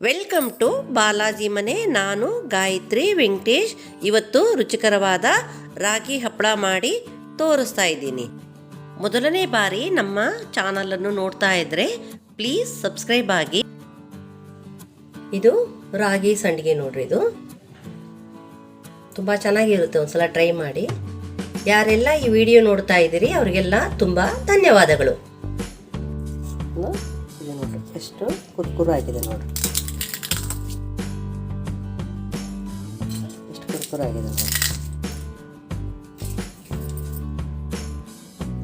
Welcome to Balaji ಮನೆ. ನಾನು ಗಾಯತ್ರಿ ವೆಂಕಟೇಶ್. ಇವತ್ತು ರುಚಿಕರವಾದ ರಾಗಿ ಹಪ್ಪಳ ಮಾಡಿ ತೋರಿಸ್ತಾ ಇದ್ದೀನಿ. ಮೊದಲನೇ ಬಾರಿ ನಮ್ಮ ಚಾನಲನ್ನು ನೋಡ್ತಾ ಇದ್ರೆ ಪ್ಲೀಸ್ ಸಬ್ಸ್ಕ್ರೈಬ್ ಆಗಿ. ಇದು ರಾಗಿ ಸಂಡಿಗೆ ನೋಡ್ರಿ ಇದು. ತುಂಬ ಚೆನ್ನಾಗಿರುತ್ತೆ ಒಂದ್ಸಲ ಟ್ರೈ ಮಾಡಿ. ಯಾರೆಲ್ಲ ಈ ವಿಡಿಯೋ ನೋಡ್ತಾ ಇದ್ದೀರಿ ಅವರಿಗೆಲ್ಲ ತುಂಬ ಧನ್ಯವಾದಗಳು. ಎಷ್ಟು ಕುರ್ಕುರು ಆಗಿದೆ ನೋಡ್ರಿ.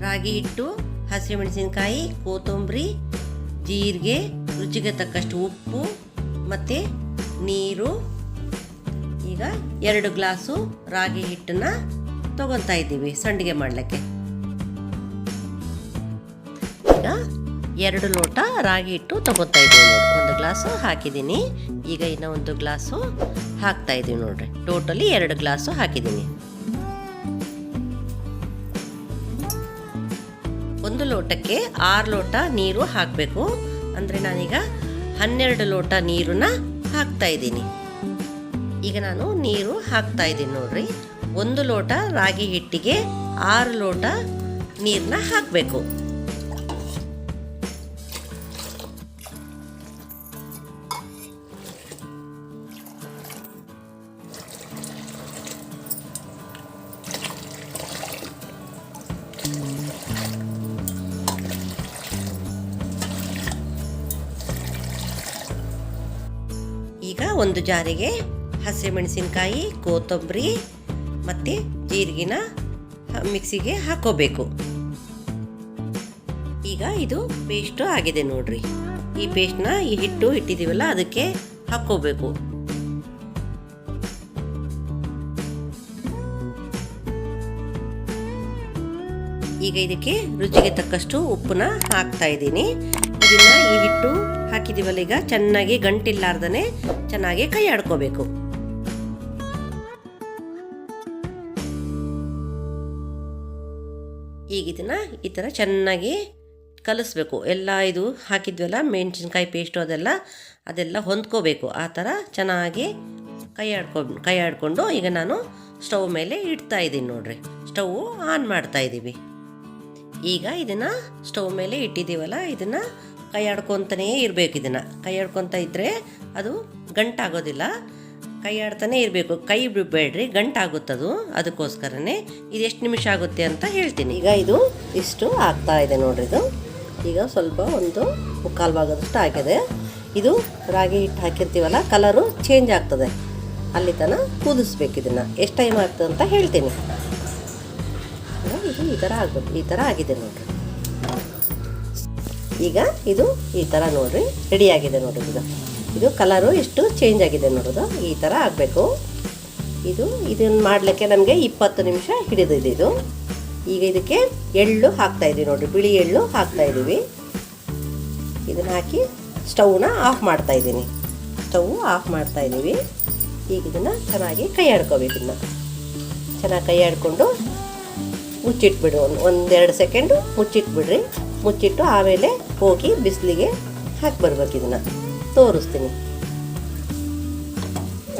ರಾಗಿ ಹಿಟ್ಟು ಹಸಿಮೆಣಸಿನಕಾಯಿ ಕೊತ್ತಂಬರಿ, ಜೀರಿಗೆ, ರುಚಿಗೆ ತಕ್ಕಷ್ಟು ಉಪ್ಪು ಮತ್ತು ನೀರು. ಈಗ ಎರಡು ಗ್ಲಾಸು ರಾಗಿ ಹಿಟ್ಟನ್ನು ತಗೊತಾ ಇದ್ದೀವಿ, ಸಂಡಿಗೆ ಮಾಡಲಿಕ್ಕೆ. ಈಗ ಎರಡು ಲೋಟ ರಾಗಿ ಹಿಟ್ಟು ತಗೊತಾ ಇದ್ದೀವಿ ನೋಡಿ ಒಂದು ಗ್ಲಾಸು ಹಾಕಿದ್ದೀನಿ. ಈಗ ಇನ್ನು ಒಂದು ಗ್ಲಾಸು ಹಾಕ್ತಾ ಇದ್ದೀವಿ ನೋಡ್ರಿ. ಟೋಟಲಿ ಎರಡು ಗ್ಲಾಸು ಹಾಕಿದ್ದೀನಿ. ಒಂದು ಲೋಟಕ್ಕೆ ಆರು ಲೋಟ ನೀರು ಹಾಕಬೇಕು. ಅಂದರೆ ನಾನೀಗ ಹನ್ನೆರಡು ಲೋಟ ನೀರನ್ನ ಹಾಕ್ತಾ ಇದ್ದೀನಿ. ಈಗ ನಾನು ನೀರು ಹಾಕ್ತಾ ಇದ್ದೀನಿ ನೋಡ್ರಿ. ಒಂದು ಲೋಟ ರಾಗಿ ಹಿಟ್ಟಿಗೆ ಆರು ಲೋಟ ನೀರನ್ನ ಹಾಕಬೇಕು. ಒಂದು ಜಾರಿಗೆ ಹಸಿಮೆಣಸಿನಕಾಯಿ ಕೊತ್ತಂಬರಿ ಮತ್ತು ಜೀರಿಗೆನ ಮಿಕ್ಸಿಗೆ ಹಾಕೋಬೇಕು. ಈಗ ಇದು ಪೇಸ್ಟು ಆಗಿದೆ ನೋಡ್ರಿ. ಈ ಪೇಸ್ಟ್ನ ಈ ಹಿಟ್ಟು ಇಟ್ಟಿದ್ದೀವಲ್ಲ, ಅದಕ್ಕೆ ಹಾಕೋಬೇಕು. ಈಗ ಇದಕ್ಕೆ ರುಚಿಗೆ ತಕ್ಕಷ್ಟು ಉಪ್ಪನ್ನ ಹಾಕ್ತಾ ಇದ್ದೀನಿ. ಇದನ್ನ ಈ ಹಿಟ್ಟು ಹಾಕಿದೀವಲ್ಲ ಈಗ ಚೆನ್ನಾಗಿ ಗಂಟಿಲ್ಲಾರ್ದನೆ ಚೆನ್ನಾಗಿ ಕೈ ಆಡ್ಕೋಬೇಕು. ಈಗ ಇದನ್ನ ಈ ಥರ ಚೆನ್ನಾಗಿ ಕಲಿಸ್ಬೇಕು. ಎಲ್ಲ ಇದು ಹಾಕಿದ್ವಲ್ಲ, ಮೆಣಸಿನ್ಕಾಯಿ ಪೇಸ್ಟು ಅದೆಲ್ಲ ಅದೆಲ್ಲ ಹೊಂದ್ಕೋಬೇಕು. ಆ ಥರ ಚೆನ್ನಾಗಿ ಕೈ ಆಡ್ಕೊ, ಕೈ ಆಡಿಕೊಂಡು ಈಗ ನಾನು ಸ್ಟವ್ ಮೇಲೆ ಇಡ್ತಾ ಇದ್ದೀನಿ ನೋಡ್ರಿ. ಸ್ಟವ್ ಆನ್ ಮಾಡ್ತಾ ಇದ್ದೀವಿ. ಈಗ ಇದನ್ನು ಸ್ಟವ್ ಮೇಲೆ ಇಟ್ಟಿದ್ದೀವಲ್ಲ, ಇದನ್ನು ಕೈ ಆಡ್ಕೊತಾನೇ ಇರಬೇಕು ಇದನ್ನು. ಕೈ ಆಡ್ಕೊತಾ ಇದ್ದರೆ ಅದು ಗಂಟಾಗೋದಿಲ್ಲ. ಕೈ ಆಡ್ತಾನೆ ಇರಬೇಕು. ಕೈ ಬಿಡಬೇಡ್ರಿ ಗಂಟಾಗುತ್ತದು. ಅದಕ್ಕೋಸ್ಕರನೇ ಇದು ಎಷ್ಟು ನಿಮಿಷ ಆಗುತ್ತೆ ಅಂತ ಹೇಳ್ತೀನಿ. ಈಗ ಇದು ಇಷ್ಟು ಆಗ್ತಾ ಇದೆ ನೋಡ್ರಿ ಇದು. ಈಗ ಸ್ವಲ್ಪ ಒಂದು ಮುಕ್ಕಾಲು ಭಾಗದಷ್ಟು ಆಗಿದೆ ಇದು ರಾಗಿ ಹಿಟ್ಟು ಹಾಕಿರ್ತೀವಲ್ಲ, ಕಲರು ಚೇಂಜ್ ಆಗ್ತದೆ. ಅಲ್ಲಿ ತನಕ ಕುದಿಸ್ಬೇಕು ಇದನ್ನು. ಎಷ್ಟು ಟೈಮ್ ಆಗ್ತದೆ ಅಂತ ಹೇಳ್ತೀನಿ. ಇದು ಈ ಥರ ಆಗ್ಬೋದು ಈ ಥರ ಆಗಿದೆ ನೋಡ್ರಿ. ಈಗ ಇದು ಈ ಥರ ನೋಡ್ರಿ ರೆಡಿ ಆಗಿದೆ ನೋಡಿ ಇದು ಇದು ಕಲರು ಎಷ್ಟು ಚೇಂಜ್ ಆಗಿದೆ ನೋಡೋದು ಈ ಥರ ಆಗಬೇಕು. ಇದು ಇದನ್ನು ಮಾಡಲಿಕ್ಕೆ ನಮಗೆ ಇಪ್ಪತ್ತು ನಿಮಿಷ ಹಿಡಿದಿದೆ ಇದು. ಈಗ ಇದಕ್ಕೆ ಎಳ್ಳು ಹಾಕ್ತಾ ಇದ್ದೀವಿ ನೋಡ್ರಿ, ಬಿಳಿ ಎಳ್ಳು ಹಾಕ್ತಾ ಇದ್ದೀವಿ. ಇದನ್ನು ಹಾಕಿ ಸ್ಟವ್ನ ಆಫ್ ಮಾಡ್ತಾ ಇದ್ದೀನಿ. ಸ್ಟವ್ ಆಫ್ ಮಾಡ್ತಾ ಇದ್ದೀವಿ. ಈಗ ಇದನ್ನು ಚೆನ್ನಾಗಿ ಕೈ ಆಡ್ಕೋಬೇಕು ಇದನ್ನ. ಚೆನ್ನಾಗಿ ಕೈ ಆಡಿಕೊಂಡು ಮುಚ್ಚಿಟ್ಬಿಡು, ಒಂದು ಒಂದೆರಡು ಸೆಕೆಂಡು ಮುಚ್ಚಿಟ್ಬಿಡ್ರಿ. ಮುಚ್ಚಿಟ್ಟು ಆಮೇಲೆ ಹೋಗಿ ಬಿಸಿಲಿಗೆ ಹಾಕಿ ಬರ್ಬೇಕು ಇದನ್ನು. ತೋರಿಸ್ತೀನಿ.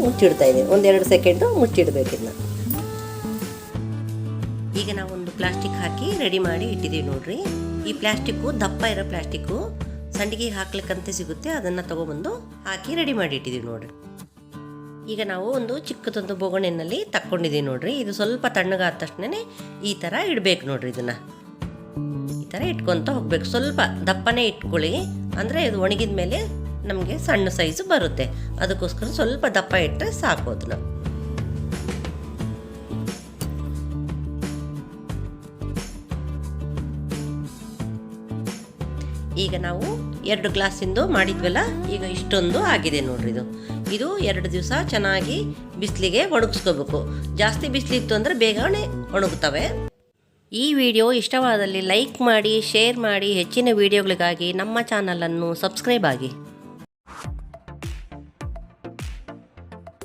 ಮುಚ್ಚಿಡ್ತಾ ಇದ್ದೀನಿ ಒಂದೆರಡು ಸೆಕೆಂಡು ಮುಚ್ಚಿಡ್ಬೇಕು ಇದನ್ನ. ಈಗ ನಾವೊಂದು ಪ್ಲಾಸ್ಟಿಕ್ ಹಾಕಿ ರೆಡಿ ಮಾಡಿ ಇಟ್ಟಿದ್ದೀವಿ ನೋಡ್ರಿ. ಈ ಪ್ಲಾಸ್ಟಿಕ್ಕು ದಪ್ಪ ಇರೋ ಪ್ಲಾಸ್ಟಿಕ್ಕು ಸಂಡಿಗೆ ಹಾಕ್ಲಿಕ್ಕಂತೆ ಸಿಗುತ್ತೆ. ಅದನ್ನು ತೊಗೊಬಂದು ಹಾಕಿ ರೆಡಿ ಮಾಡಿ ಇಟ್ಟಿದ್ದೀವಿ ನೋಡ್ರಿ. ಈಗ ನಾವು ಒಂದು ಚಿಕ್ಕದೊಂದು ಬೊಗಣೆನಲ್ಲಿ ತಕ್ಕೊಂಡಿದ್ದೀವಿ ನೋಡ್ರಿ. ಇದು ಸ್ವಲ್ಪ ತಣ್ಣಗಾದ ತಕ್ಷಣ ಈ ಥರ ಇಡಬೇಕು ನೋಡ್ರಿ ಇದನ್ನು. ಥರ ಇಟ್ಕೊತ ಹೋಗ್ಬೇಕು. ಸ್ವಲ್ಪ ದಪ್ಪನೇ ಇಟ್ಕೊಳ್ಳಿ. ಅಂದರೆ ಇದು ಒಣಗಿದ ಮೇಲೆ ನಮಗೆ ಸಣ್ಣ ಸೈಜು ಬರುತ್ತೆ. ಅದಕ್ಕೋಸ್ಕರ ಸ್ವಲ್ಪ ದಪ್ಪ ಇಟ್ಟರೆ ಸಾಕು ಅದನ್ನು ಈಗ ನಾವು ಎರಡು ಗ್ಲಾಸಿಂದು ಮಾಡಿದ್ವಲ್ಲ, ಈಗ ಇಷ್ಟೊಂದು ಆಗಿದೆ ನೋಡ್ರಿ ಇದು. ಇದು ಎರಡು ದಿವಸ ಚೆನ್ನಾಗಿ ಬಿಸಿಲಿಗೆ ಒಣಗಿಸ್ಕೋಬೇಕು. ಜಾಸ್ತಿ ಬಿಸಿಲಿತ್ತು ಅಂದರೆ ಬೇಗನೆ ಒಣಗುತ್ತವೆ ಈ ವಿಡಿಯೋ ಇಷ್ಟವಾದಲ್ಲಿ ಲೈಕ್ ಮಾಡಿ ಶೇರ್ ಮಾಡಿ ಹೆಚ್ಚಿನ ವಿಡಿಯೋಗಳಿಗಾಗಿ ನಮ್ಮ ಚಾನಲನ್ನು ಸಬ್ಸ್ಕ್ರೈಬ್ ಆಗಿ.